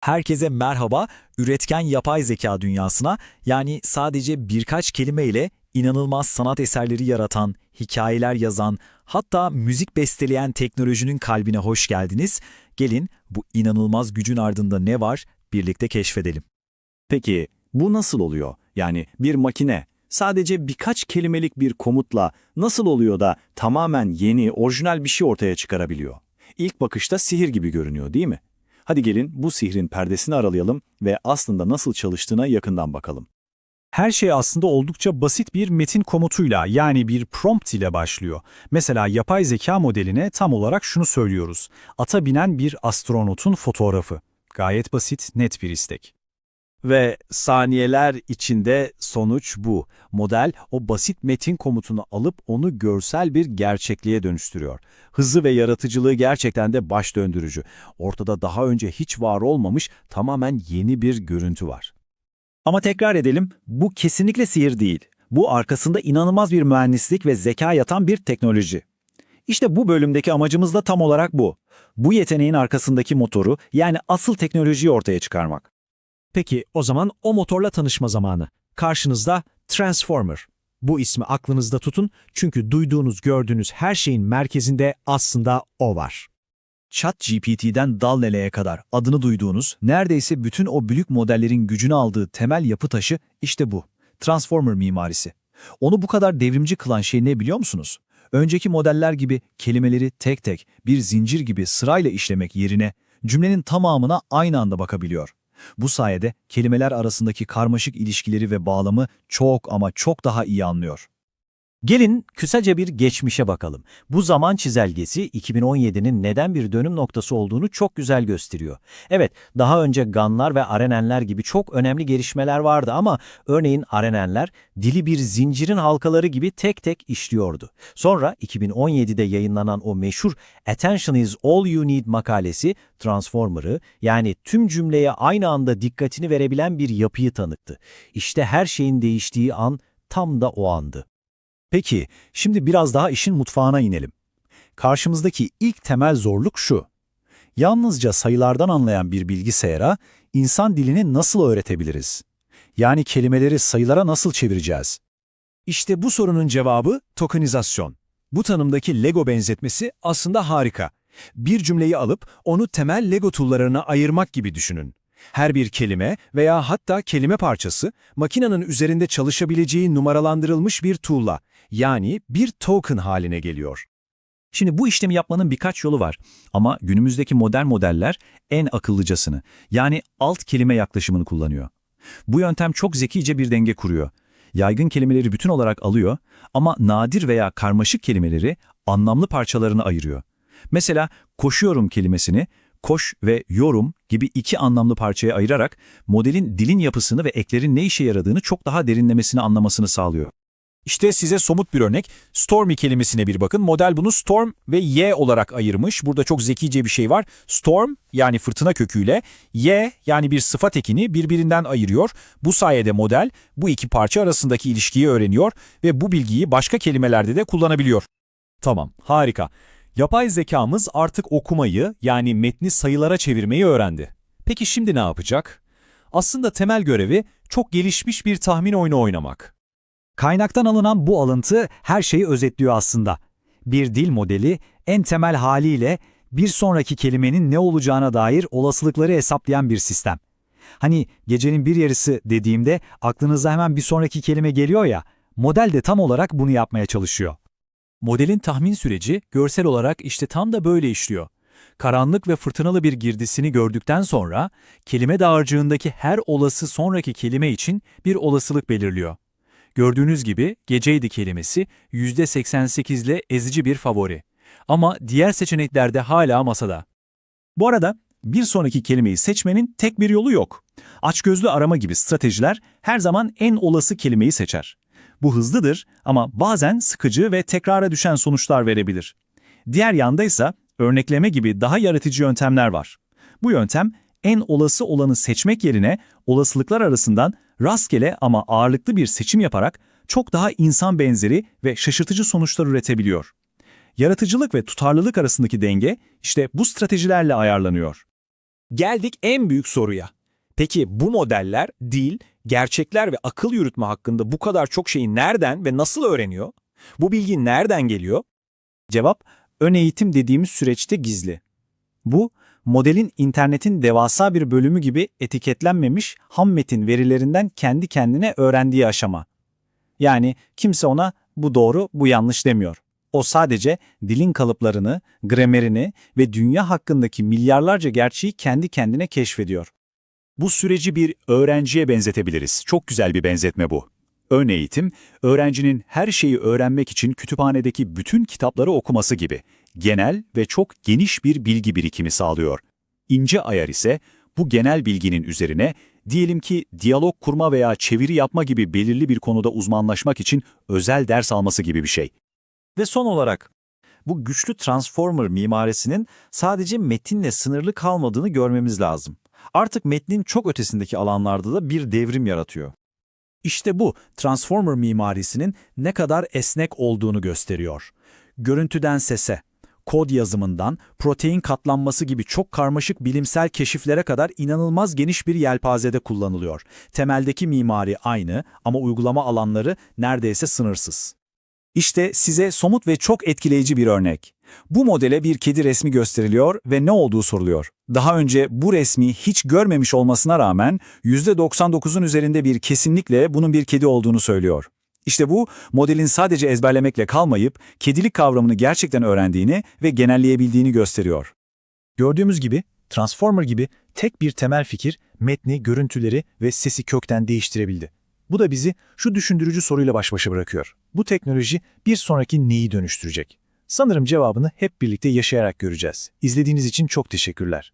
Herkese merhaba. Üretken yapay zeka dünyasına yani sadece birkaç kelimeyle inanılmaz sanat eserleri yaratan, hikayeler yazan, hatta müzik besteleyen teknolojinin kalbine hoş geldiniz. Gelin bu inanılmaz gücün ardında ne var birlikte keşfedelim. Peki bu nasıl oluyor? Yani bir makine sadece birkaç kelimelik bir komutla nasıl oluyor da tamamen yeni, orijinal bir şey ortaya çıkarabiliyor? İlk bakışta sihir gibi görünüyor değil mi? Hadi gelin bu sihrin perdesini aralayalım ve aslında nasıl çalıştığına yakından bakalım. Her şey aslında oldukça basit bir metin komutuyla yani bir prompt ile başlıyor. Mesela yapay zeka modeline tam olarak şunu söylüyoruz. Ata binen bir astronotun fotoğrafı. Gayet basit, net bir istek. Ve saniyeler içinde sonuç bu. Model o basit metin komutunu alıp onu görsel bir gerçekliğe dönüştürüyor. Hızı ve yaratıcılığı gerçekten de baş döndürücü. Ortada daha önce hiç var olmamış tamamen yeni bir görüntü var. Ama tekrar edelim, bu kesinlikle sihir değil. Bu arkasında inanılmaz bir mühendislik ve zeka yatan bir teknoloji. İşte bu bölümdeki amacımız da tam olarak bu. Bu yeteneğin arkasındaki motoru yani asıl teknolojiyi ortaya çıkarmak. Peki o zaman o motorla tanışma zamanı. Karşınızda Transformer. Bu ismi aklınızda tutun çünkü duyduğunuz, gördüğünüz her şeyin merkezinde aslında o var. ChatGPT'den Dal-Lele'ye kadar adını duyduğunuz, neredeyse bütün o büyük modellerin gücünü aldığı temel yapı taşı işte bu. Transformer mimarisi. Onu bu kadar devrimci kılan şey ne biliyor musunuz? Önceki modeller gibi kelimeleri tek tek bir zincir gibi sırayla işlemek yerine cümlenin tamamına aynı anda bakabiliyor. Bu sayede kelimeler arasındaki karmaşık ilişkileri ve bağlamı çok ama çok daha iyi anlıyor. Gelin kısaca bir geçmişe bakalım. Bu zaman çizelgesi 2017'nin neden bir dönüm noktası olduğunu çok güzel gösteriyor. Evet, daha önce GAN'lar ve RNN'ler gibi çok önemli gelişmeler vardı ama örneğin RNN'ler dili bir zincirin halkaları gibi tek tek işliyordu. Sonra 2017'de yayınlanan o meşhur Attention is all you need makalesi Transformer'ı yani tüm cümleye aynı anda dikkatini verebilen bir yapıyı tanıttı. İşte her şeyin değiştiği an tam da o andı. Peki, şimdi biraz daha işin mutfağına inelim. Karşımızdaki ilk temel zorluk şu. Yalnızca sayılardan anlayan bir bilgisayara insan dilini nasıl öğretebiliriz? Yani kelimeleri sayılara nasıl çevireceğiz? İşte bu sorunun cevabı tokenizasyon. Bu tanımdaki Lego benzetmesi aslında harika. Bir cümleyi alıp onu temel Lego tool'larına ayırmak gibi düşünün. Her bir kelime veya hatta kelime parçası makinenin üzerinde çalışabileceği numaralandırılmış bir tool'la yani bir token haline geliyor. Şimdi bu işlemi yapmanın birkaç yolu var ama günümüzdeki modern modeller en akıllıcasını yani alt kelime yaklaşımını kullanıyor. Bu yöntem çok zekice bir denge kuruyor. Yaygın kelimeleri bütün olarak alıyor ama nadir veya karmaşık kelimeleri anlamlı parçalarına ayırıyor. Mesela koşuyorum kelimesini koş ve yorum gibi iki anlamlı parçaya ayırarak modelin dilin yapısını ve eklerin ne işe yaradığını çok daha derinlemesine anlamasını sağlıyor. İşte size somut bir örnek. Stormy kelimesine bir bakın. Model bunu storm ve y olarak ayırmış. Burada çok zekice bir şey var. Storm yani fırtına köküyle, y yani bir sıfat ekini birbirinden ayırıyor. Bu sayede model bu iki parça arasındaki ilişkiyi öğreniyor ve bu bilgiyi başka kelimelerde de kullanabiliyor. Tamam, harika. Yapay zekamız artık okumayı yani metni sayılara çevirmeyi öğrendi. Peki şimdi ne yapacak? Aslında temel görevi çok gelişmiş bir tahmin oyunu oynamak. Kaynaktan alınan bu alıntı her şeyi özetliyor aslında. Bir dil modeli en temel haliyle bir sonraki kelimenin ne olacağına dair olasılıkları hesaplayan bir sistem. Hani gecenin bir yarısı dediğimde aklınıza hemen bir sonraki kelime geliyor ya, model de tam olarak bunu yapmaya çalışıyor. Modelin tahmin süreci görsel olarak işte tam da böyle işliyor. Karanlık ve fırtınalı bir girdisini gördükten sonra kelime dağarcığındaki her olası sonraki kelime için bir olasılık belirliyor. Gördüğünüz gibi geceydi kelimesi %88 ile ezici bir favori. Ama diğer seçeneklerde hala masada. Bu arada bir sonraki kelimeyi seçmenin tek bir yolu yok. Açgözlü arama gibi stratejiler her zaman en olası kelimeyi seçer. Bu hızlıdır ama bazen sıkıcı ve tekrara düşen sonuçlar verebilir. Diğer yanda ise örnekleme gibi daha yaratıcı yöntemler var. Bu yöntem en olası olanı seçmek yerine olasılıklar arasından rastgele ama ağırlıklı bir seçim yaparak çok daha insan benzeri ve şaşırtıcı sonuçlar üretebiliyor. Yaratıcılık ve tutarlılık arasındaki denge işte bu stratejilerle ayarlanıyor. Geldik en büyük soruya. Peki bu modeller dil, gerçekler ve akıl yürütme hakkında bu kadar çok şeyi nereden ve nasıl öğreniyor? Bu bilgi nereden geliyor? Cevap, ön eğitim dediğimiz süreçte gizli. Bu, modelin internetin devasa bir bölümü gibi etiketlenmemiş ham metin verilerinden kendi kendine öğrendiği aşama. Yani kimse ona bu doğru, bu yanlış demiyor. O sadece dilin kalıplarını, gramerini ve dünya hakkındaki milyarlarca gerçeği kendi kendine keşfediyor. Bu süreci bir öğrenciye benzetebiliriz. Çok güzel bir benzetme bu. Ön eğitim, öğrencinin her şeyi öğrenmek için kütüphanedeki bütün kitapları okuması gibi genel ve çok geniş bir bilgi birikimi sağlıyor. İnce ayar ise bu genel bilginin üzerine diyelim ki diyalog kurma veya çeviri yapma gibi belirli bir konuda uzmanlaşmak için özel ders alması gibi bir şey. Ve son olarak, bu güçlü Transformer mimarisinin sadece metinle sınırlı kalmadığını görmemiz lazım. Artık metnin çok ötesindeki alanlarda da bir devrim yaratıyor. İşte bu Transformer mimarisinin ne kadar esnek olduğunu gösteriyor. Görüntüden sese, kod yazımından, protein katlanması gibi çok karmaşık bilimsel keşiflere kadar inanılmaz geniş bir yelpazede kullanılıyor. Temeldeki mimari aynı ama uygulama alanları neredeyse sınırsız. İşte size somut ve çok etkileyici bir örnek. Bu modele bir kedi resmi gösteriliyor ve ne olduğu soruluyor. Daha önce bu resmi hiç görmemiş olmasına rağmen %99'un üzerinde bir kesinlikle bunun bir kedi olduğunu söylüyor. İşte bu, modelin sadece ezberlemekle kalmayıp kedilik kavramını gerçekten öğrendiğini ve genelleyebildiğini gösteriyor. Gördüğümüz gibi Transformer gibi tek bir temel fikir metni, görüntüleri ve sesi kökten değiştirebildi. Bu da bizi şu düşündürücü soruyla baş başa bırakıyor. Bu teknoloji bir sonraki neyi dönüştürecek? Sanırım cevabını hep birlikte yaşayarak göreceğiz. İzlediğiniz için çok teşekkürler.